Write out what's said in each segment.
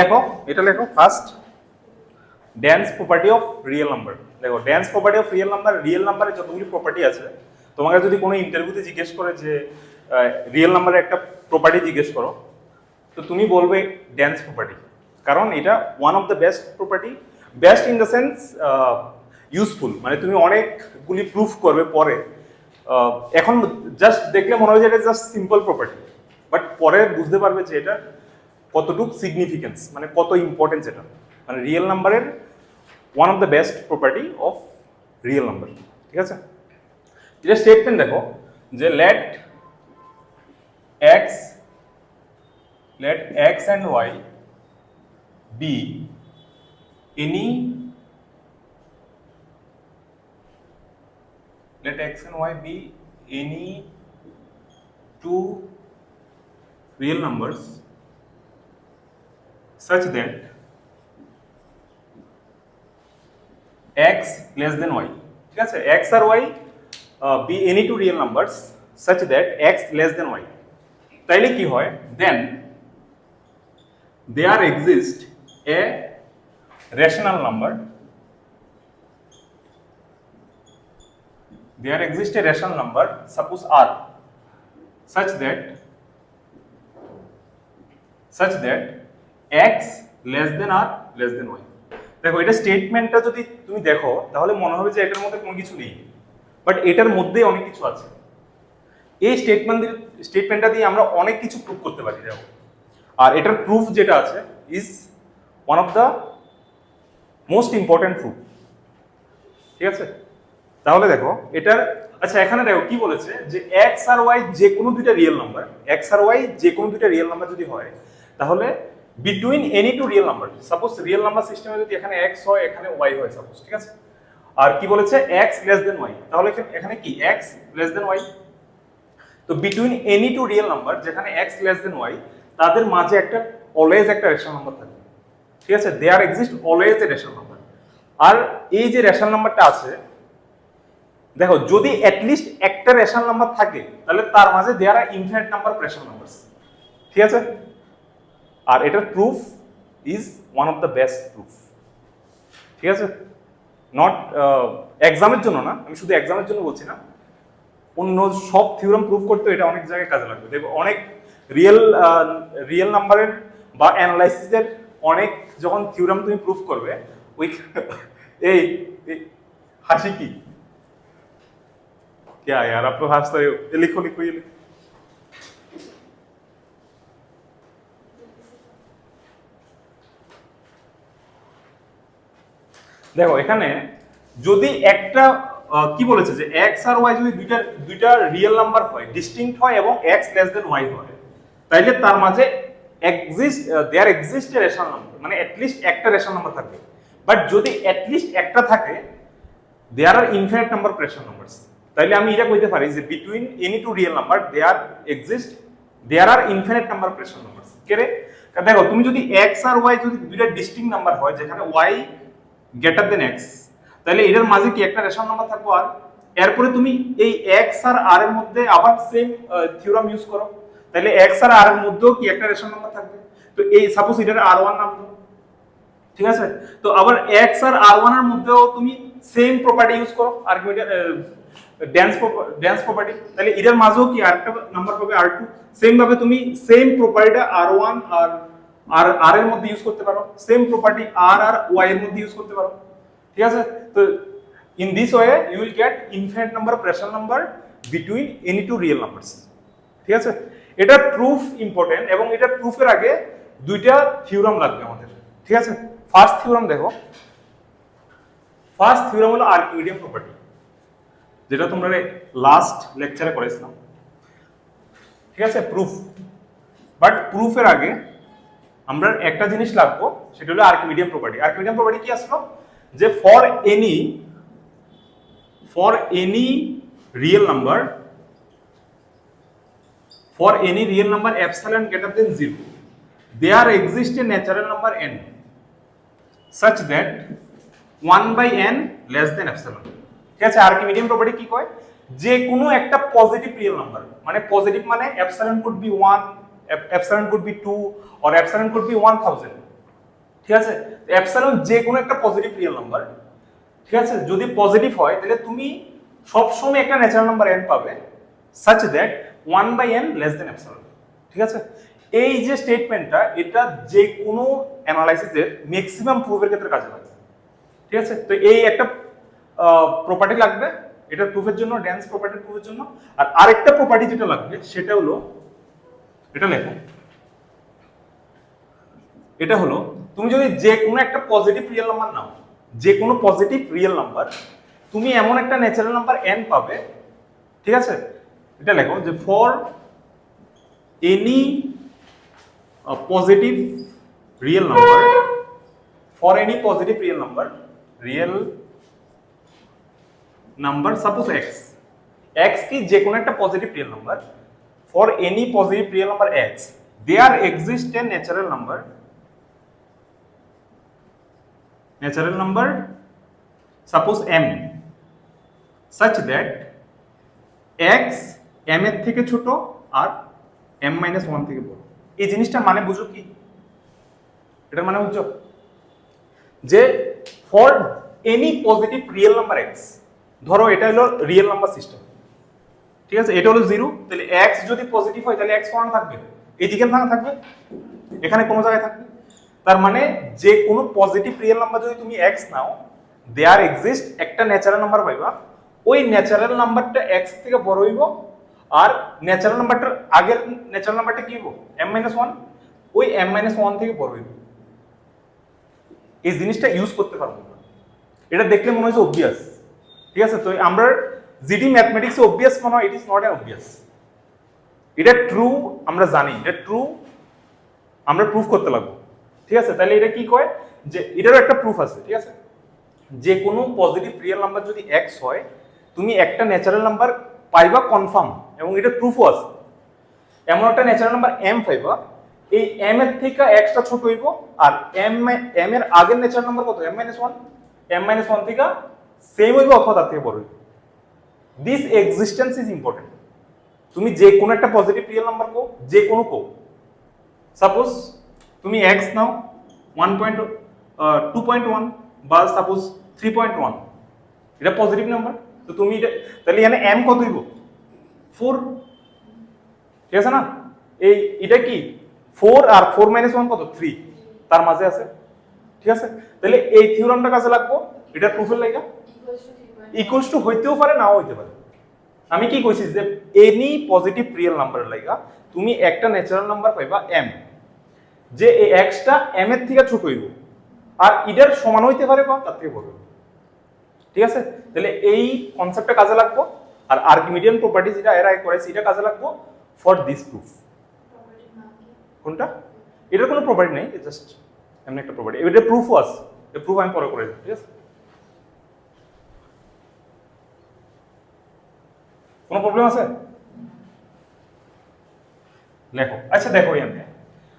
লেখো? এটা লেখো first dense property of real number দেখো dense property of real number real নাম্বারের যতগুলি প্রপার্টি আছে, তোমাকে যদি কোনো ইন্টারভিউতে জিজ্ঞেস করে যে রিয়েল নাম্বারের একটা প্রপার্টি জিজ্ঞেস করো, তো তুমি বলবে ড্যান্স প্রপার্টি কারণ এটা one of the best property best in the sense useful মানে তুমি অনেকগুলি প্রুফ করবে পরে। এখন জাস্ট দেখলে মনে হয় যে এটা জাস্ট সিম্পল প্রপার্টি বাট পরে বুঝতে পারবে যে এটা কতটুক সিগনিফিকেন্স মানে কত ইম্পর্টেন্স এটা? মানে রিয়েল নাম্বারের one of the best property of real number ঠিক আছে? এটা স্টেটমেন্ট দেখো, যে let x let x and y be any let x and y be any two real numbers such that x less than y ঠিক আছে x R y uh, be any two real numbers such that x less than y তাইলে কি হয় দেন there exists a rational number there exists a rational number suppose r such that such that X less than r less than y দেখো, এটা স্টেটমেন্টটা যদি তুমি দেখো, তাহলে মনে হবে যে এটার মধ্যে কোনো কিছু নেই। বাট এটার মধ্যে অনেক কিছু আছে। এই স্টেটমেন্ট স্টেটমেন্টটা দিয়ে আমরা অনেক কিছু প্রুফ করতে পারি, দেখো। আর এটার প্রুফ যেটা আছে is one of the most important proof ঠিক আছে? তাহলে দেখো, এটার আচ্ছা এখানে দেখো কি বলেছে, যে এক্স আর ওয়াই যে কোনো দুইটা রিয়েল নাম্বার এক্স আর ওয়াই যে কোনো দুইটা রিয়েল নাম্বার যদি হয়, তাহলে between any two real number suppose real number সিস্টেমে যদি এখানে এক্স হয়, এখানে ওয়াই হয় সাপোজ ঠিক আছে? আর কি বলেছে? এক্স লেস দেন ওয়াই তাহলে এখানে- কি? এক্স লেস দেন ওয়াই তো between any two real number যেখানে এক্স লেস দেন ওয়াই তাদের মাঝে একটা অলওয়েজ একটা রেশন নাম্বার থাকে। ঠিক আছে? There exist always a rational number আর এই যে রেশন নাম্বারটা আছে, দেখো, যদি অ্যাটলিস্ট একটা রেশন নাম্বার থাকে, তাহলে তার মাঝে there are infinite number of rational number ঠিক আছে? আর এটার proof is one of the best proof ঠিক আছে নট এক্সামের জন্য না আমি শুধু এক্সামের জন্য বলছি না অন্য সব থিওরাম প্রুভ করতে এটা অনেক জায়গায় কাজে লাগবে দেখো অনেক রিয়েল রিয়েল নাম্বারের বা অ্যানালাইসিসের অনেক যখন থিওরাম তুমি প্রুভ করবে ওই এই এই হাসি কি क्या यार आप लोग हंस रहे हो ये लिखो लिखो ये लिखो দেখো, এখানে যদি একটা কি বলেছে যে এক্স আর ওয়াই যদি দুইটা দুইটা রিয়েল নাম্বার হয় ডিস্টিংক্ট হয় এবং এক্স লেস দেন ওয়াই হয়, তাইলে তার মাঝে exist there exist a rational number মানে অ্যাটলিস্ট একটা রেশন নাম্বার থাকবে বাট যদি অ্যাটলিস্ট একটা থাকে there are infinite number of rational numbers তাইলে আমি এটা কইতে পারি যে between any two real number there exist there are infinite number of rational numbers কেরে দেখো, তুমি যদি এক্স আর ওয়াই যদি দুইটা ডিস্টিং নাম্বার হয়, যেখানে ওয়াই গ্রেটার দেন এক্স তাহলে এটার মাঝে কি একটা রেশন নাম্বার থাকব? আর এরপরে তুমি এই এক্স আর আর এর মধ্যে আবার সেম থিওরাম ইউজ করো। তাহলে এক্স আর আর এর মধ্যেও কি একটা রেশন নাম্বার থাকবে? তো এই সাপোজ এটার আর ওয়ান নাম। ঠিক আছে? তো আবার এক্স আর আর ওয়ানের মধ্যেও তুমি সেম প্রপার্টি ইউজ করো আর্গুমেন্ট ড্যান্স ড্যান্স প্রপার্টি তাহলে এটার মাঝেও কি আরেকটা নাম্বার পাবে? আর টু সেম ভাবে তুমি সেম প্রপার্টিটা আর ওয়ান আর আর আর এর মধ্যে ইউজ করতে পারো। সেম প্রপার্টি আর আর ওয়াই এর মধ্যে ইউজ করতে পারো। ঠিক আছে? তো in this way you will get infinite number rational number between any two real numbers ঠিক আছে? এটা প্রুফ ইম্পর্টেন্ট এবং এটা প্রুফের আগে দুইটা থিওরাম লাগবে আমাদের। ঠিক আছে? ফার্স্ট থিওরাম দেখো। ফার্স্ট থিওরাম হলো আর্কিমিডিয়াম প্রপার্টি যেটা তোমরা লাস্ট লেকচারে করেছিলাম। ঠিক আছে? প্রুফ বাট প্রুফের আগে আমরা একটা জিনিস লাগবো, সেটা হলো আর্কিমিডিয়াম প্রপার্টি আর্কিমিডিয়াম প্রপার্টি কি আসলো? যে for any for any real number for for any real number epsilon greater than 0 there exists a natural number n, such that 1 by n less than epsilon ঠিক আছে? আর্কিমিডিয়াম প্রপার্টি কি কয়? যে কোনো একটা পজিটিভ রিয়েল নাম্বার মানে positive মানে epsilon could be 1 epsilon could be 2 or epsilon could be 1000 ঠিক আছে? অ্যাপসাইলন যে কোনো একটা পজিটিভ রিয়েল নাম্বার ঠিক আছে? যদি পজিটিভ হয়, তাহলে তুমি সবসময় একটা ন্যাচারাল নাম্বার এন পাবে such that one by n less than epsilon ঠিক আছে? এই যে স্টেটমেন্টটা এটা যে কোনো অ্যানালাইসিসের ম্যাক্সিমাম প্রুফের ক্ষেত্রে কাজে লাগে ঠিক আছে? তো এই একটা প্রপার্টি লাগবে। এটা প্রুফের জন্য ড্যান্স প্রপার্টি প্রুফের জন্য। আর আরেকটা প্রপার্টি যেটা লাগবে, সেটা হলো এটা লেখো। এটা হলো, তুমি যদি যে কোনো একটা পজিটিভ রিয়েল নাম্বার নাও যে কোনো পজিটিভ রিয়েল নাম্বার তুমি এমন একটা ন্যাচারাল নাম্বার এন পাবে, ঠিক আছে? এটা লেখো যে for any positive real number for any positive real number real number suppose x x কি যে কোনো একটা positive real number for any positive real number x there exist a natural number natural number, suppose m, such that x, m এর থেকে ছোট আর m minus 1 থেকে বড়। এই জিনিসটা মানে বুঝো কি? এটা মানে বুঝছ? যে for any positive real number x, ধরো এটা হলো রিয়েল নাম্বার সিস্টেম ঠিক আছে? এটা হলো জিরো তাহলে এক্স যদি পজিটিভ হয়, তাহলে এক্স কোন থাকবে। এইদিকে না থাকবে, এখানে কোনো জায়গায় থাকবে। তার মানে যে কোনো পজিটিভ রিয়েল নাম্বার যদি তুমি এক্স নাও দেয়ার এক্সিস্ট একটা ন্যাচারাল নাম্বার পাইবা। ওই ন্যাচারাল নাম্বারটা এক্স থেকে বড় হইব, আর ন্যাচারাল নাম্বারটার আগের ন্যাচারাল নাম্বারটা কি হইব? এম মাইনাস ওয়ান ওই এম মাইনাস ওয়ান থেকে বড় হইব। এই জিনিসটা ইউজ করতে পারব এটা দেখলে মনে হচ্ছে অবভিয়াস ঠিক আছে? তো আমরা জিডি ম্যাথমেটিক্স অবভিয়াস মনে হয় it is not a obvious এটা ট্রু আমরা জানি এটা ট্রু আমরা প্রুফ করতে লাগবো। ঠিক আছে? তাহলে এটা কি কয়? যে এটারও একটা প্রুফ আছে, ঠিক আছে? যে কোনো পজিটিভ রিয়েল নাম্বার যদি এক্স হয়, তুমি একটা ন্যাচারাল নাম্বার পাইবা কনফার্ম এবং এটা প্রুফও আছে। এমন একটা ন্যাচারাল নাম্বার এম পাইবা, এই এম এর থেকে এক্সটা ছোট হইব, আর এম এম এর আগের ন্যাচারাল নাম্বার কত? M minus one M minus one থেকে সেম হইব অথবা তার থেকে বড় হইব। দিস এক্সিস্টেন্স ইজ ইম্পর্টেন্ট তুমি যে কোনো একটা পজিটিভ রিয়েল নাম্বার কো যে কোনো কো সাপোজ তুমি এক্স নাও one point two point one বা সাপোজ থ্রি পয়েন্ট ওয়ান এটা পজিটিভ নাম্বার তো তুমি এটা তাহলে এখানে এম কত হইব? ফোর ঠিক আছে না? এই, এটা কি? ফোর আর ফোর মাইনাস ওয়ান কত? থ্রি তার মাঝে আছে। ঠিক আছে? তাহলে এই থিওরামটা কাজে লাগবো? এটা প্রুফের লাগা? ইকুয়ালস টু হইতেও পারে, নাও হইতে পারে। আমি কি কইছি যে এনি পজিটিভ রিয়েল নাম্বারের লাগা তুমি একটা ন্যাচারাল নাম্বার পাইবা এম যে এই এক্সটা এম এর থেকে ছোট হইব, আর ইডার সমান হইতে পারে বা তার থেকে বড়। ঠিক আছে? তাহলে এই কনসেপ্টটা কাজে লাগবো, আর আর্কিমিডিয়ান প্রপার্টি যেটা এর করেছে, এটা কাজে লাগবো ফর দিস প্রুফ কোনটা? এটার কোনো প্রপার্টি নেই জাস্ট এমন একটা প্রপার্টি এটা প্রুফও আছে প্রুফ আমি পরে করে ঠিক আছে? কোনো প্রবলেম আছে? লেখো আচ্ছা দেখো এখানে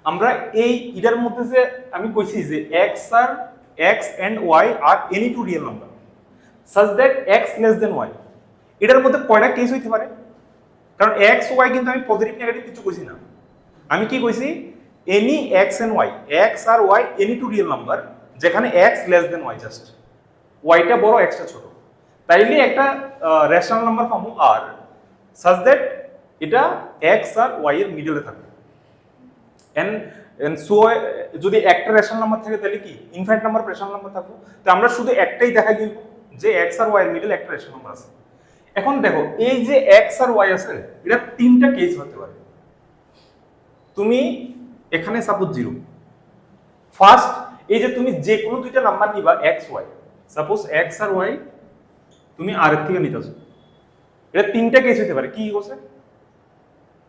আমরা এই ইটার মধ্যে যে আমি কইছি যে x R x and y are any two real number such that x less than y এটার মধ্যে কয়টা কেস হইতে পারে? কারণ এক্স ওয়াই কিন্তু আমি পজিটিভ নেগেটিভ কিছু কইছি না। আমি কি কইছি? Any x and y x R y any two real number যেখানে x less than y just ওয়াইটা বড় এক্সটা ছোট। তাইলে একটা রেশনাল নাম্বার পাবো আর সাজ দ্যাট এটা এক্স আর ওয়াই এর মিডলে থাকবে সো যদি একটা রেশনাল নাম্বার থাকে, তাহলে কি? ইনফাইনাইট নাম্বার রেশনাল নাম্বার থাকব। তো আমরা শুধু একটাই দেখাই দিব যে এক্স আর ওয়াই এর মিডল একটা রেশনাল নাম্বার আছে। এখন দেখো, এই যে এক্স আর ওয়াই আছে, এটা তিনটা কেস হতে পারে। তুমি এখানে সাপোজ জিরো ফার্স্ট এই যে তুমি যে কোনো দুইটা নাম্বার নিবা এক্স ওয়াই সাপোজ এক্স আর ওয়াই তুমি আর থেকে নিতেছো এটা তিনটা কেস হতে পারে। কি করছে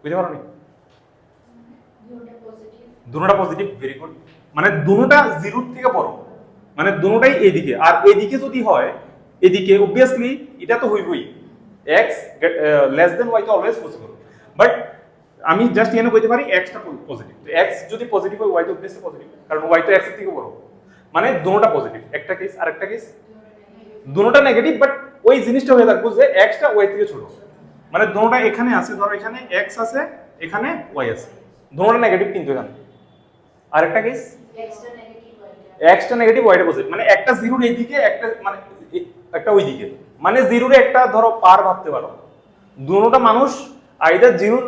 বুঝতে পারো নি? দুটোটা পজিটিভ ভেরি গুড মানে দুটোটা জিরোর থেকে বড়। মানে দুটোটাই এদিকে। আর এদিকে যদি হয়, এদিকে অবভিয়াসলি এটা তো হইবই। এক্স লেস দেন ওয়াই তো অলওয়েজ পসিবল বাট আমি জাস্ট এখানে কইতে পারি এক্সটা পজিটিভ তো এক্স যদি পজিটিভ হয় ওয়াই তো অবভিয়াসলি পজিটিভ কারণ ওয়াই তো এক্সের থেকে বড়। মানে দুটোটা পজিটিভ একটা কেস আর একটা কেস দুটোটা নেগেটিভ বাট ওই জিনিসটা হয়ে থাকব যে এক্সটা ওয়াই থেকে ছোট। মানে দুটোটা এখানে আছে, ধরো এখানে এক্স আছে, এখানে ওয়াই আছে। দুটোটা নেগেটিভ কিন্তু এখানে। আরেকটা কেস এক্সটা নেগেটিভ ওয়াইটা পজিটিভ মানে একটা জিরোর এইদিকে, একটা মানে একটা ওই দিকে মানে জিরোর একটা, ধরো, পার ভাবতে পারো। দুটোটা মানুষ আইদার জিরোর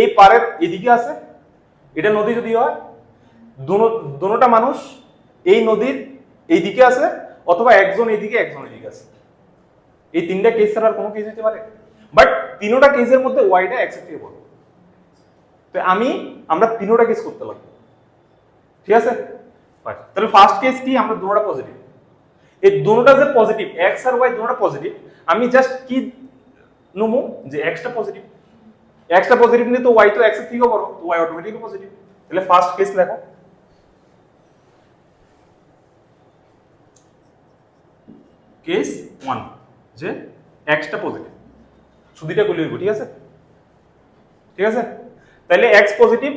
এই পারের এদিকে আছে, এটা নদী যদি হয় দুটোটা মানুষ এই নদীর এই দিকে আছে অথবা একজন এদিকে একজন এদিকে আছে। এই তিনটা কেস ছাড়া আর কোনো কেস হতে পারে? বাট তিনোটা কেসের মধ্যে ওয়াইটা এক্সের বড় তো আমি, আমরা তিনোটা কেস করতে লাগবো। ঠিক আছে? তাহলে ফার্স্ট কেস কি? আমরা দুটোটা পজিটিভ এই দুটোটা যে পজিটিভ এক্স আর ওয়াই দুটোটা পজিটিভ আমি জাস্ট কি নেব? যে এক্সটা পজিটিভ এক্সটা পজিটিভ নিয়ে তো ওয়াই তো এক্সের থেকেও বড়, তো ওয়াই অটোমেটিকলি পজিটিভ তাহলে ফার্স্ট কেস লেখো। কেস ওয়ান, যে এক্সটা পজিটিভ সুদিটা গুলি ঠিক আছে? ঠিক আছে? তাহলে এক্স পজিটিভ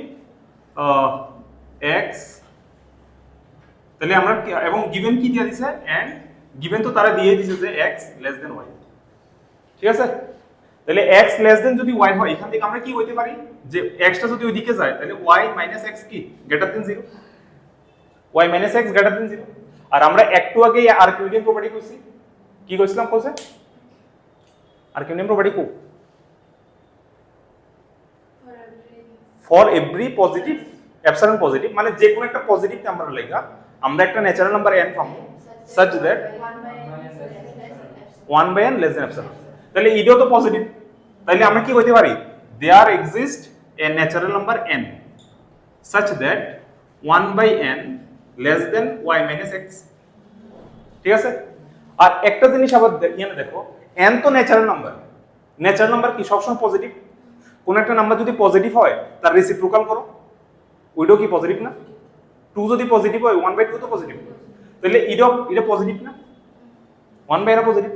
এক্স তাহলে আমরা এবং গিভেন কি দিয়ে দিছে? এন্ড গিভেন তো তারা দিয়ে দিছে যে এক্স লেস দেন ওয়াই। ঠিক আছে? তাহলে এক্স লেস দেন যদি ওয়াই হয়, এখান থেকে আমরা কি হইতে পারি? যে এক্সটা যদি ওইদিকে যায় তাহলে ওয়াই মাইনাস এক্স কি? Greater than zero y minus x greater than zero আর আমরা একটু আগে আর্কিউডিয়ান প্রপার্টি কইছি কি কইছিলাম কোসে Archimedean property co for every positive epsilon positive মানে যে কোনো একটা পজিটিভ নাম্বার লেখা আমরা একটা ন্যাচারাল নাম্বার n পাবো such that 1 by n less than epsilon. তাহলে এটাও তো পজিটিভ তাহলে আমরা কি বলতে পারি? There exist a natural number n, such that 1 by n less than y minus x. ঠিক আছে? আর একটা জিনিস আবার এখানে দেখো এন তো ন্যাচারাল নাম্বার ন্যাচারাল নাম্বার কি? সবসময় পজিটিভ কোন একটা নাম্বার যদি পজিটিভ হয়, তার রেসিপ্রোকাল করো। ওইটাও কি পজিটিভ না? টু যদি পজিটিভ হয় ওয়ান বাই টু তো পজিটিভ তাহলে এটা এটা পজিটিভ না? ওয়ান বাই এটা পজিটিভ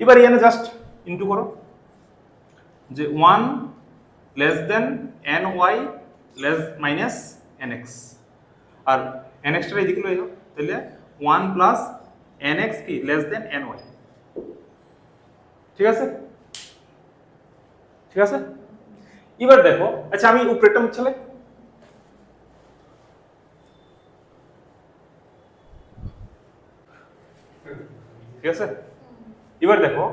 এবার এখানে জাস্ট ইন্টু করো। যে one less than n y less minus n x আর এন এক্সটা এদিকে লয়ে যাও। তাহলে ওয়ান প্লাস এন এক্স কি? লেস দেন এন ওয়াই ঠিক আছে? ঠিক আছে? এবার দেখো আচ্ছা আমি উপরেরটা মুছালে ঠিক আছে? এবার দেখো,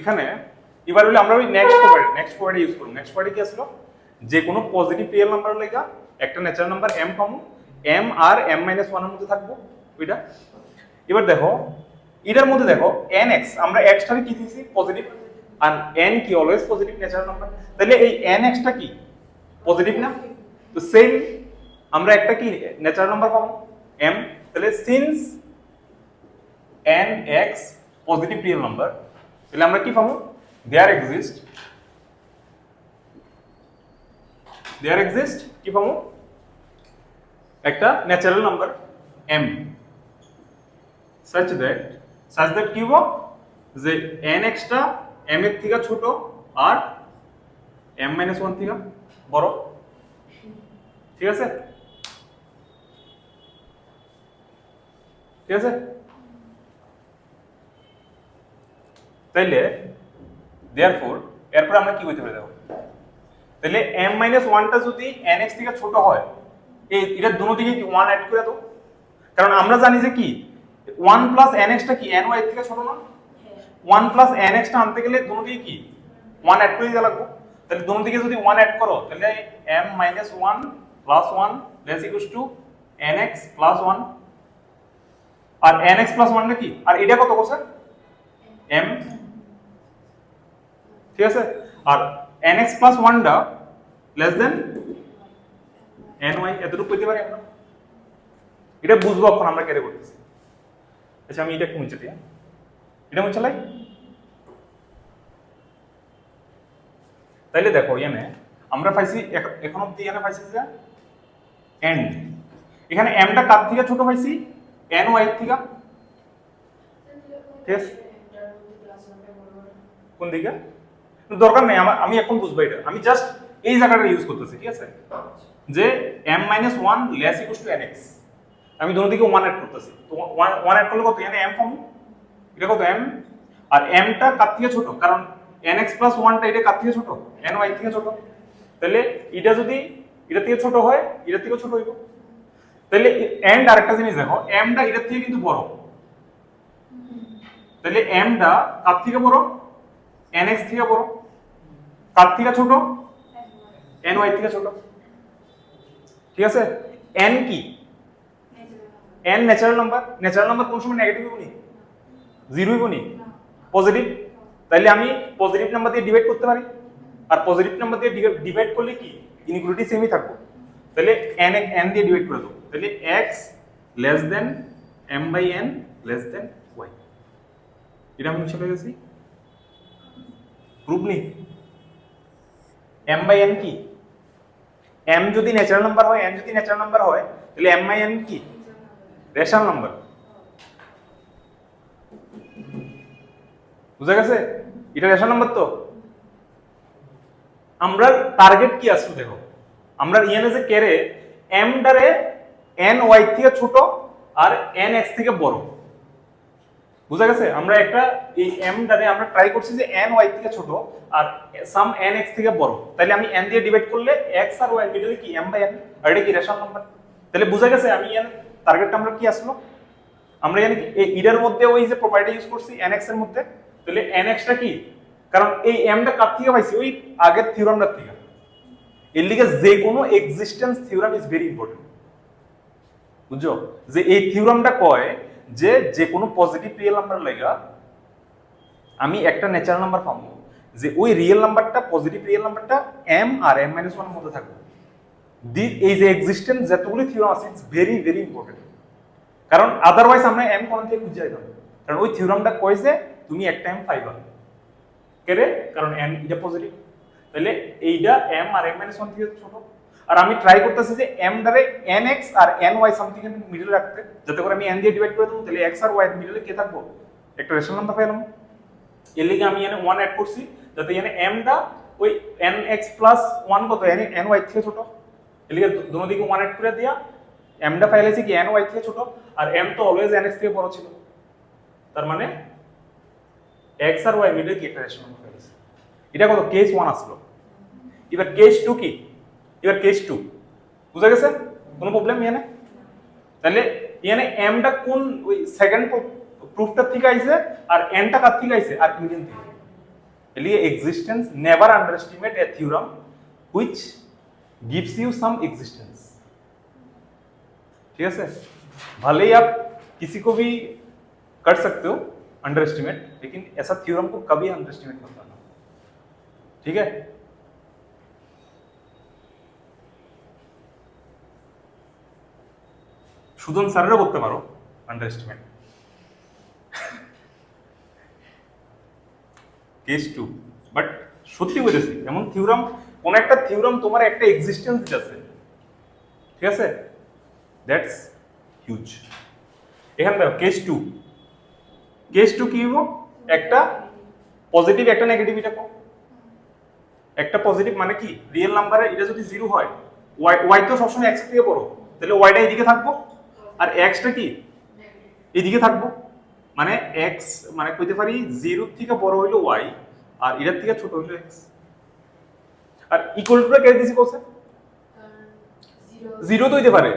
এখানে, এবার হলে আমরা ওই next property next property use করব। নেক্সট প্রপার্টি কি আসলো? যে কোনো পজিটিভ রিয়েল নাম্বার লেখা একটা ন্যাচারাল নাম্বার m পাবো। m আর m মাইনাস ওয়ানের মধ্যে থাকব। ওইটা? এবার দেখো, এটার মধ্যে দেখো, nx, আমরা x টাকে কি দিয়েছি? পজিটিভ আর n কি? অলওয়েজ পজিটিভ ন্যাচারাল নাম্বার তাহলে এই nx টা কি? পজিটিভ না? তো সেম আমরা একটা কি ন্যাচারাল নাম্বার পাবো? m. তাহলে since n x positive real number তাহলে আমরা কি পাবো? দেয়ার এক্সিস্ট দেয়ার এক্সিস্ট কি পাবো? একটা natural number m. such that such that কি হব? যে nx টা m এর থেকে ছোট আর m মাইনাস ওয়ান থেকে বড়। ঠিক আছে? ঠিক আছে? তাইলে দেয়ারফর এরপর আমরা কি করতে পারি দেখো? তাহলে m মাইনাস ওয়ানটা যদি nx থেকে ছোট হয়, এই, এটা দুটো দিকে ওয়ান অ্যাড করে দাও? কারণ আমরা জানি যে কি ওয়ান প্লাস nx টা কি ny এর থেকে ছোট না? ওয়ান প্লাস nx টা আনতে গেলে দুটো দিকে কি? ওয়ান অ্যাড করে দিতে লাগবে। তাহলে দুটো দিকে যদি ওয়ান অ্যাড করো তাহলে m minus one plus one less to nx plus one R nx plus ওয়ানটা কি? আর এটা কত করছে m ঠিক আছে? আর nx প্লাস ওয়ানটা লেস দেন ny এতটুকু পেতে পারি আমরা? এটা বুঝব এখন আমরা কেটে করতেছি। আচ্ছা আমি এটা একটু মুছে দিই হ্যাঁ? এটা মুছে লাই? তাইলে দেখো এনে আমরা পাইছি, এখ- এখন অব্দি এখানে পাইছি যে এন্ড এখানে এমটা কার থেকে ছোট পাইছি? এন ওয়াই থেকে। ঠিক আছে? কোন দিকে? দরকার নেই আমার আমি এখন বুঝব এটা। আমি জাস্ট এই জায়গাটা ইউজ করতেছি, ঠিক আছে? যে m minus one less equal to nx আমি দুটো দিকে ওয়ান অ্যাড করতেছি। তো ওয়ান অ্যাড করলে কত? এখানে এম পাবো এটা কত? এম আর এমটা কার থেকে ছোট? কারণ এন এক্স প্লাস ওয়ানটা এটা কার থেকে ছোট? এন ওয়াই থেকে ছোট। তাহলে এটা যদি এটা থেকে ছোট হয় এটা থেকে ছোট হইব। তাহলে এন্ড আরেকটা জিনিস দেখো এমটা এটার থেকে কিন্তু বড়। তাহলে এমটা কার থেকে বড়? এন এক্স থেকে বড়। কার থেকে ছোট? এন ওয়াই থেকে ছোট। ঠিক আছে? এন কি? N natural number natural number কোন সময় নেগেটিভ হবনি জিরো হবনি পজিটিভ তাহলে আমি পজিটিভ নাম্বার দিয়ে ডিভাইড করতে পারি। আর পজিটিভ নাম্বার দিয়ে ডিভাইড করলে কি? ইনইকুয়ালিটি সেমই থাকব। তাহলে এন এন দিয়ে ডিভাইড করে দেবো তাহলে x less than m by n less than y এটা আমি মুছে গেছি প্রুফ নেই। এম বাই এন কি? এম যদি ন্যাচারাল নাম্বার হয় এন যদি ন্যাচারাল নাম্বার হয় তাহলে এম বাই এন কি? Rational number. বুঝা গেছে? এটা রেশন নাম্বার তো? আমরা টার্গেট কি আসলো দেখো? আমরা ইএনএ যে কেরে এম ডারে এন ওয়াই থেকে ছোট আর এন এক্স থেকে বড়। বুঝা গেছে? আমরা একটা এই এম ডারে আমরা ট্রাই করছি যে এন ওয়াই থেকে ছোট আর সাম এন এক্স থেকে বড়। তাহলে আমি এন দিয়ে ডিভাইড করলে এক্স আর ওয়াই মিডলে কি এম বাই এন আর এটা কি রেশন নাম্বার? তাহলে বুঝা গেছে? আমি এন টার্গেটটা আমরা কি আসলো? আমরা জানি এই ইডের মধ্যে ওই যে প্রপার্টি ইউজ করছি এন এক্সের মধ্যে, তাহলে এন এক্সটা কি? কারণ এই এমটা কার থেকে পাইছি? ওই আগের থিওরামটার থেকে। এর লিগে যে কোনো existence theorem is very important বুঝছ? যে এই থিওরামটা কয় যে যে কোনো পজিটিভ রিয়েল নাম্বার লাগা আমি একটা ন্যাচারাল নাম্বার পাবো। যে ওই রিয়েল নাম্বারটা পজিটিভ রিয়েল নাম্বারটা এম আর এম মাইনাস ওয়ানের মধ্যে থাকবে। দি এই যে এক্সিস্টেন্স যতগুলি থিওরাম আছে ইটস ভেরি ভেরি ইম্পর্টেন্ট কারণ আদারওয়াইজ আমরা এম কোন থেকে খুঁজে যাইতাম কারণ, ওই থিওরামটা কয় যে তুমি একটা এম পাইবা কেরে কারণ এম এটা পজিটিভ তাহলে, এইটা এম আর এম মাইনাস ওয়ান থেকে ছোট। আর আমি ট্রাই করতেছি যে এম দ্বারা এন এক্স আর এন ওয়াই সামথিং এর মিডলে রাখতে। যাতে করে আমি এন দিয়ে ডিভাইড করে দেবো, তাহলে এক্স আর ওয়াই মিডলে কে থাকব? একটা রেশন নাম্বার পেলাম এর লিগে আমি এনে ওয়ান অ্যাড করছি, যাতে এখানে এমটা ওই এন এক্স প্লাস ওয়ান কত? এন এন ওয়াই থেকে ছোট। এলিগে দোনো দিকে ওয়ান এড করে দিয়া এমটা ফাইলে কি এন ওয়াই থেকে ছোট, আর এম তো অলওয়েজ এন এক্স থেকে বড় ছিল। তার মানে এক্স আর ওয়াই মিলে কি একটা রেশন ফাইল আছে? এটা কত? কেস ওয়ান আসলো। এবার কেস টু কি? এবার কেস টু বুঝা গেছে? কোনো প্রবলেম এখানে তাহলে এখানে এমটা কোন ওই সেকেন্ড প্রুফটার থেকে আইছে, আর এনটা কার থেকে আইছে? আর্কিমিডিয়ান থেকে এলিয়ে existence never underestimate a theorem which gives you some existence ठीक है सर भले ही आप किसी को भी कर सकते हो अंडर एस्टिमेट लेकिन ऐसा थ्योरम को कभी अंडर एस्टिमेट मत करना ठीक है সুদন স্যারেরও করতে পারো underestimate case too but সত্যি বলেছি এমন থিওরাম কোন একটা থিওরাম তোমার একটা এক্সিস্টেন্স দিতেছে। ঠিক আছে? দ্যাটস হিউজ এখানে দেখো কেস টু কেস টু কি হব একটা পজিটিভ একটা নেগেটিভ এটা একটা পজিটিভ মানে কি? রিয়েল নাম্বারে এটা যদি জিরো হয় ওয়াই ওয়াই তো সবসময় এক্স থেকে বড়। তাহলে ওয়াইটা এইদিকে থাকব। আর এক্সটা কি? এদিকে থাকব। মানে এক্স মানে কইতে পারি জিরো থেকে বড় হইল ওয়াই আর এটার থেকে ছোট হইল এক্স আর ইকুয়াল টু কে দিছি কোসে জিরো তো হইতে পারে।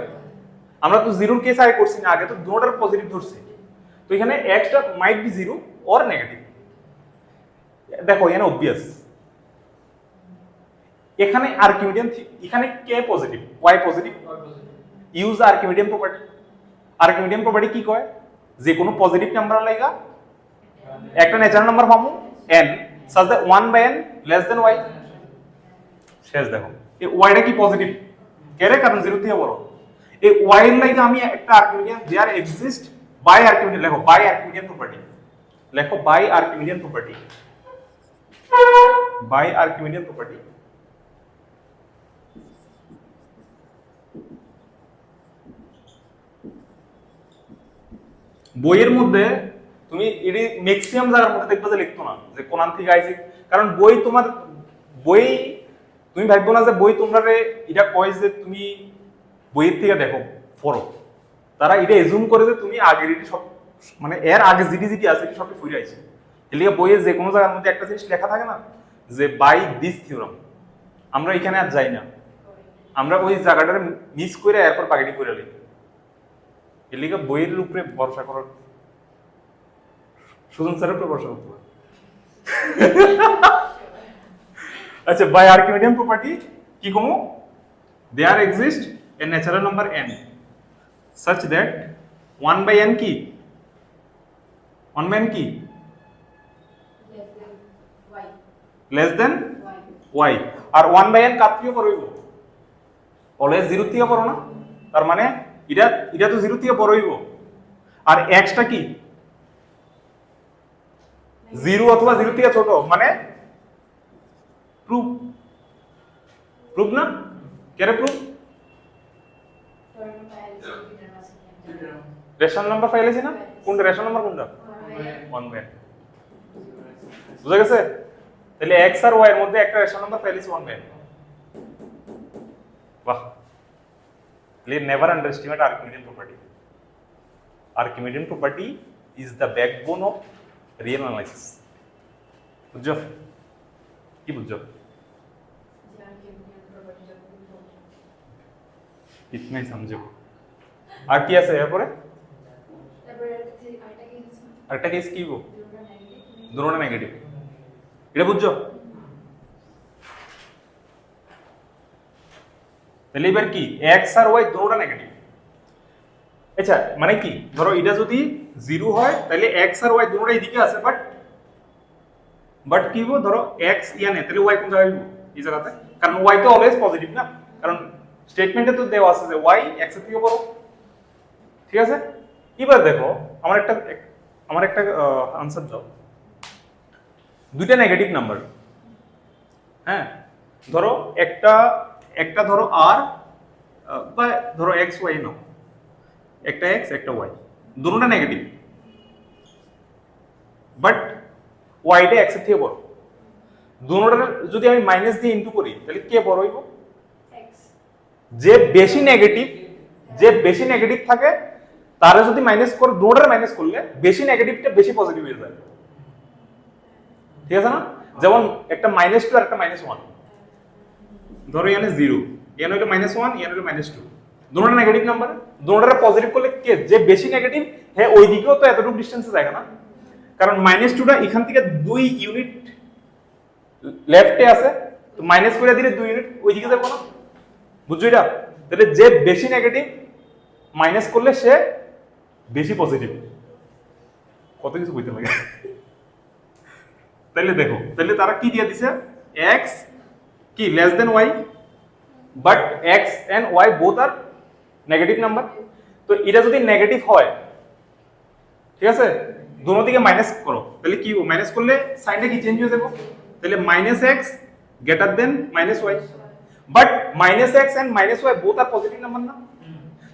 আমরা তো জিরোর কেস আগে করছি না, আগে তো দুটোটার পজিটিভ ধরছি। তো এখানে extra might be zero or negative দেখো, এখানে অবভিয়াস এখানে আর্কিমিডিয়ান এখানে কে positive y positive use Archimedean property Archimedean property কি কয়? যে কোনো পজিটিভ নাম্বার লাগা একটা ন্যাচারাল নাম্বার পাবো, n such that 1 by n less than y শেষ দেখো। এই ওয়াইটা কি পজিটিভ কেরে কারণ জিরো থেকে বড়? এই ওয়াই এর লাগা আমি একটা Archimedean there exist by Archimedean লেখো বাই আর্কিমিডিয়ান প্রপার্টি লেখো by Archimedean property by Archimedean property বইয়ের মধ্যে তুমি এটি ম্যাক্সিমাম জায়গার মধ্যে দেখবে যে লিখতো না, যে কোরআন থেকে আইছে কারণ বই তোমার, বই তুমি ভাববো না যে বই তোমরা এটা কয় যে তুমি বইয়ের থেকে দেখো পড়ো তারা এটা এজুম করে যে তুমি আগের এটি সব মানে এর আগে জিডি জিডি আছে, এটি সবটি ফুরে আইছে এলিগে বইয়ে যে কোনো জায়গার মধ্যে একটা জিনিস লেখা থাকে না, যে বাই দিস থিওরাম আমরা এখানে আর যাই না। আমরা ওই জায়গাটার মিস করে এরপর পাকেটি করে লিখি। এর বইয়ের উপরে ভরসা করার সুজন স্যারের উপরে ভরসা করতে। আচ্ছা বাই আর্কিমিডিয়ান প্রপার্টি কি কমো? There exist a natural number n, such that 1 by n কি? 1 by n কি? Less than y. আর 1 বাই n কার থেকে বড় হইব? অলওয়েজ 0 থেকে বড় না? তার মানে এটা এটা তো 0 থেকে বড় হইব। আর x কি? 0 অথবা 0 থেকে ছোট মানে প্রুফ প্রুফ না কেরে প্রুফ রেশন নাম্বার ফাইল আছে না কোনটা রেশন নাম্বার কোনটা 1 বাই n বুঝা গেছে তাহলে x আর y এর মধ্যে একটা রেশন নাম্বার ফাইল আছে 1 বাই n বাহ Please never underestimate Archimedean property. Archimedean property is the backbone of real analysis. বুঝছো কি বুঝছ ইতনাই সমঝো আর কি আছে এরপরে? আরেকটা কেস কি গো? দুটোটা নেগেটিভ এটা বুঝছ? তাহলে এবার কি? এক্স আর ওয়াই দুটোটা নেগেটিভ আচ্ছা মানে কি? ধরো এটা যদি জিরো হয়, তাহলে এক্স আর ওয়াই দুটোটা এদিকে আছে বাট বাট কি হব ধরো এক্স ইয়ানে তাহলে ওয়াই কোন জায়গায় এই জায়গাতে। কারণ ওয়াই তো অলওয়েজ পজিটিভ না? কারণ স্টেটমেন্টে তো দেওয়া আছে যে ওয়াই এক্সের থেকে বড়। ঠিক আছে? এবার দেখো, আমার একটা আমার একটা আনসার দাও। দুইটা নেগেটিভ নাম্বার হ্যাঁ? ধরো একটা একটা ধরো আর বা ধরো এক্স ওয়াই নাও। একটা এক্স একটা ওয়াই দুটোটা নেগেটিভ বাট ওয়াইটা এক্সের থেকে বড়। দুটোটার যদি আমি মাইনাস দিয়ে ইনটু করি তাহলে কে বড় হইব? যে বেশি নেগেটিভ যে বেশি নেগেটিভ থাকে তারা যদি মাইনাস করে দুটোটার মাইনাস করলে বেশি নেগেটিভটা বেশি পজিটিভ হয়ে যায়। ঠিক আছে না? যেমন একটা মাইনাস টু আর একটা মাইনাস ওয়ান ধরো এখানে জিরো এখানে হলো মাইনাস ওয়ান এখানে হলো মাইনাস টু দুটোটা নেগেটিভ নাম্বার দুটোটা পজিটিভ করলে কে? যে বেশি নেগেটিভ হ্যাঁ ওই দিকেও তো এতটুকু ডিস্টেন্সে যায় না। কারণ মাইনাস টুটা এখান থেকে দুই ইউনিট লেফটে আছে, তো মাইনাস করে দিলে দুই ইউনিট ওই দিকে যাব না। বুঝছ এটা? তাহলে যে বেশি নেগেটিভ মাইনাস করলে সে বেশি পজিটিভ কত কিছু বুঝতে লাগে। তাহলে দেখো, তাহলে তারা কি দিয়ে দিছে? এক্স কি less than y but x and y both R negative number তো এটা যদি নেগেটিভ হয়, ঠিক আছে? দুনো দিকে মাইনাস করো তাহলে কি মাইনাস করলে সাইনটা কি চেঞ্জ হয়ে যাব তাহলে minus x greater than minus y but minus x and minus y both R positive number না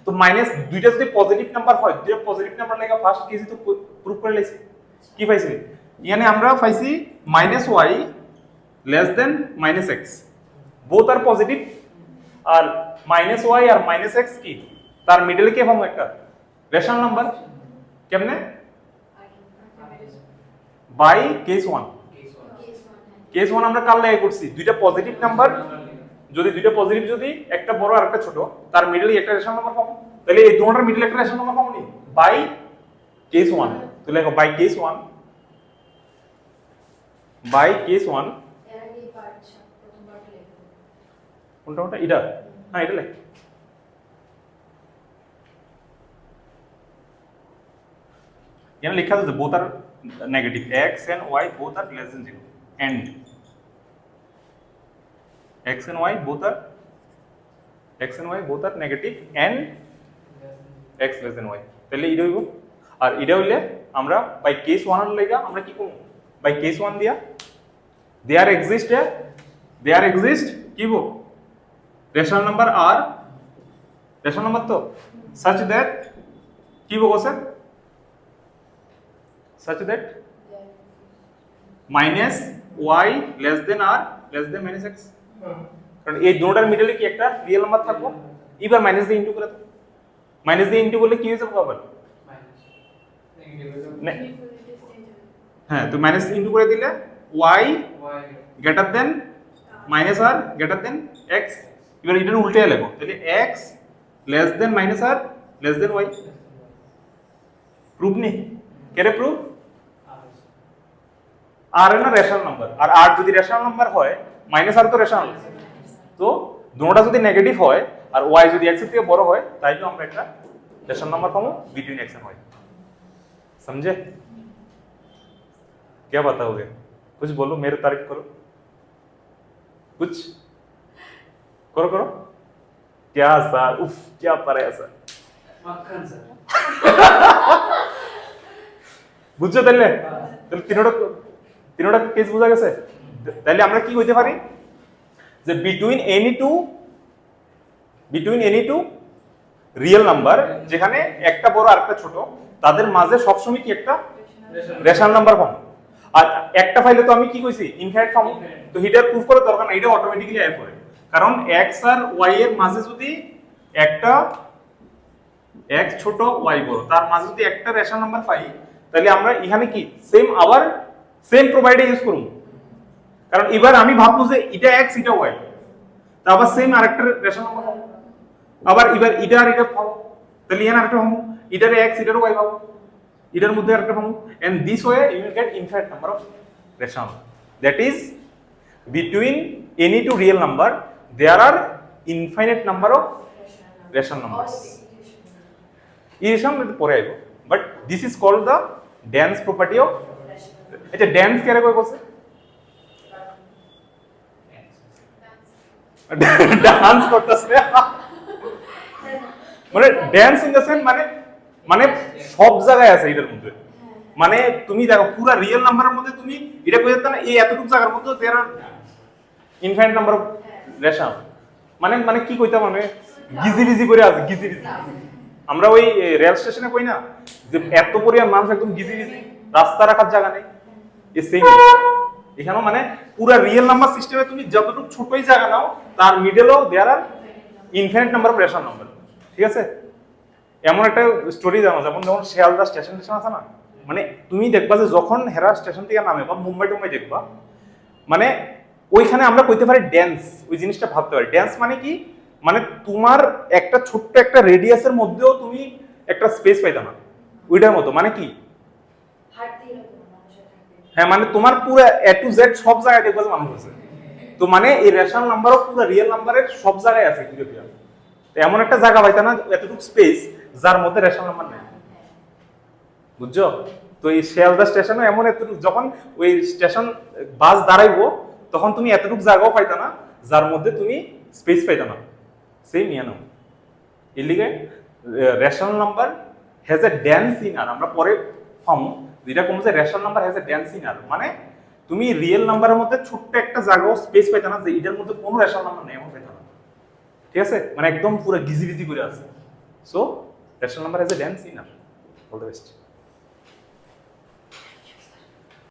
তো মাইনাস দুইটা যদি পজিটিভ নাম্বার হয় দুইটা পজিটিভ নাম্বার লেখা ফার্স্ট কেজি তো প্রুফ করে লাইছি কি পাইছি? ইয়ানে আমরা পাইছি minus y less than minus x both আর পজিটিভ আর মাইনাস ওয়াই আর মাইনাস এক্স কি? তার মিডলে কে পাবো একটা। রেশনাল নাম্বার কেমনে? By case one case one আমরা কার লাগে করছি? দুইটা পজিটিভ নাম্বার যদি দুইটা পজিটিভ যদি একটা বড় আর একটা ছোট তার মিডলে একটা রেশন নাম্বার পাবো? তাহলে এই দুটোটার মিডলে একটা রেশন নাম্বার পাবো নি? বাই কেস ওয়ান তো লেখো by case one by case one কোনটা কোনটা এটা? হ্যাঁ এটা লেখ। এখানে লেখা আছে both are negative x and y both R less than zero and x and y both are, x and y both are negative and x less than y. তাহলে এটা হইব আর এটা হইলে আমরা বাই কেস ওয়ানের লাগা আমরা কি করব বাই কেস ওয়ান দিয়া দেয়ার এক্সিস্ট দেয়ার এক্সিস্ট কি হইব রেশনাল নাম্বার আর রেশনাল নাম্বার তো such that কি হইব sir such that minus y less than R less than minus x কারণ এই দুটোটার মিডলে কি একটা রিয়েল নাম্বার থাকব? এবার মাইনাস দিয়ে ইনটু করে দাও। মাইনাস দিয়ে ইনটু করলে কি হয়ে যাবে আবার? হ্যাঁ তো মাইনাস ইনটু করে দিলে ওয়াই গ্রেটার দেন মাইনাস আর গ্রেটার দেন এক্স এবার এটার উল্টে লেখো। তাহলে এক্স লেস দেন মাইনাস আর লেস দেন ওয়াই প্রুফ নেই? কেরে প্রুফ আর এর না রেশনাল নাম্বার আর আর যদি রেশনাল নাম্বার হয় মাইনাস আর তো রেশনাল তো দুটোটা যদি নেগেটিভ হয় আর ওয়াই যদি এক্স এর থেকে বড় হয় তাইলে আমরা একটা রেশনাল নাম্বার পাবো বিটুইন এক্স এন্ড ওয়াই समझे क्या बताओगे कुछ बोलो मेरे तारीफ करो कुछ करो करो क्या सर उफ क्या पढ़ाया सर मक्खन सर বুঝছো তাহলে তাহলে তিনোটা তিনোটা কেস বোঝা গেছে? তাহলে আমরা কি হইতে পারি? যে between any two between any two real number যেখানে একটা বড় আর একটা ছোট, তাদের মাঝে সবসময় কি একটা? রেশন নাম্বার পাবো আর একটা ফাইলে তো আমি কি কইছি? ইনফাইনাইট পাবো তো হিটার প্রুফ করে দরকার না এটা অটোমেটিক্যালি অ্যাড করে। কারণ এক্স আর ওয়াই এর মাঝে যদি একটা এক্স ছোট ওয়াই বড়, তার মাঝে যদি একটা রেশন নাম্বার পাই, তাহলে আমরা এখানে কি? সেম আবার সেম প্রোভাইডে ইউজ করব কারণ এবার আমি ভাববো যে এটা এক্স এটা ওয়াই তা আবার সেম আরেকটা রেশন নাম্বার পাবো আবার এবার এটা আর এটা পাবো তাহলে এখানে আরেকটা পাবো এটার এক্স এটার ওয়াই পাবো এটার মধ্যে আরেকটা পাবো and this way you will get infinite number of rational that is between any two real number, there are infinite number of rational numbers irrational পরে আইব but this is called the dense property of আচ্ছা dense কেরে কই বলছে dance করতেছে। মানে dance in the sense মানে মানে সব জায়গায় আছে এটার মধ্যে। মানে তুমি দেখো, পুরো রিয়েল নাম্বারের মধ্যে তুমি এটা কই না, এই এতটুকু জায়গার মধ্যে there infinite number of rational মানে মানে কি কইতাম মানে গিজি গিজি করে আছে গিজি গিজি আমরা ওই রেল স্টেশনে কই না? যে এত পরিমাণ মানুষ একদম গিজি গিজি রাস্তা রাখার জায়গা নেই। সেম এখানেও মানে পুরো রিয়েল নাম্বার সিস্টেমে তুমি যতটুকু ছোটই জায়গা নাও, তার মিডলেও there are infinite number of rational number ঠিক আছে? এমন একটা স্টোরি জানো, যেমন যখন শিয়ালদা স্টেশন স্টেশন আছে না? মানে তুমি দেখবা যে যখন হেরা স্টেশন থেকে নামে, বা মুম্বাই টুম্বাই দেখবা মানে ওইখানে আমরা কইতে পারি ড্যান্স ওই জিনিসটা ভাবতে পারি। ড্যান্স মানে কি? মানে তোমার একটা ছোট্ট একটা রেডিয়াসের মধ্যেও তুমি একটা স্পেস পাইতে না। ওইটার মতো। মানে কি? হ্যাঁ মানে তোমার পুরো এ টু জেড সব জায়গায় দেখবা যে মানুষ আছে। তো মানে এই রেশন নাম্বারও পুরো রিয়েল নাম্বারের সব জায়গায় আছে ইউরোপিয়ান তো। এমন একটা জায়গা পাইতা না, এতটুকু স্পেস যার মধ্যে রেশন নাম্বার নেই। বুঝছ? তো এই শিয়ালদা স্টেশনে এমন এতটুকু, যখন ওই স্টেশন বাস দাঁড়াইবো, তখন তুমি এতটুকু জায়গাও পাইতা না, যার মধ্যে তুমি স্পেস পাইতা না। সেম ইয়ানো। এলিগে rational number has a dense inner আমরা পরে পাবো যেটা কোন যে rational number has a density আর মানে তুমি রিয়েল নাম্বারের মধ্যে ছোট্ট একটা জায়গাও স্পেস পাইতা না, যে এটার মধ্যে কোনো রেশন নাম্বার নেই, এমন পাইতা ঠিক আছে? মানে একদম পুরো গিজি গিজি করে আছে। So rational number has a density R all the best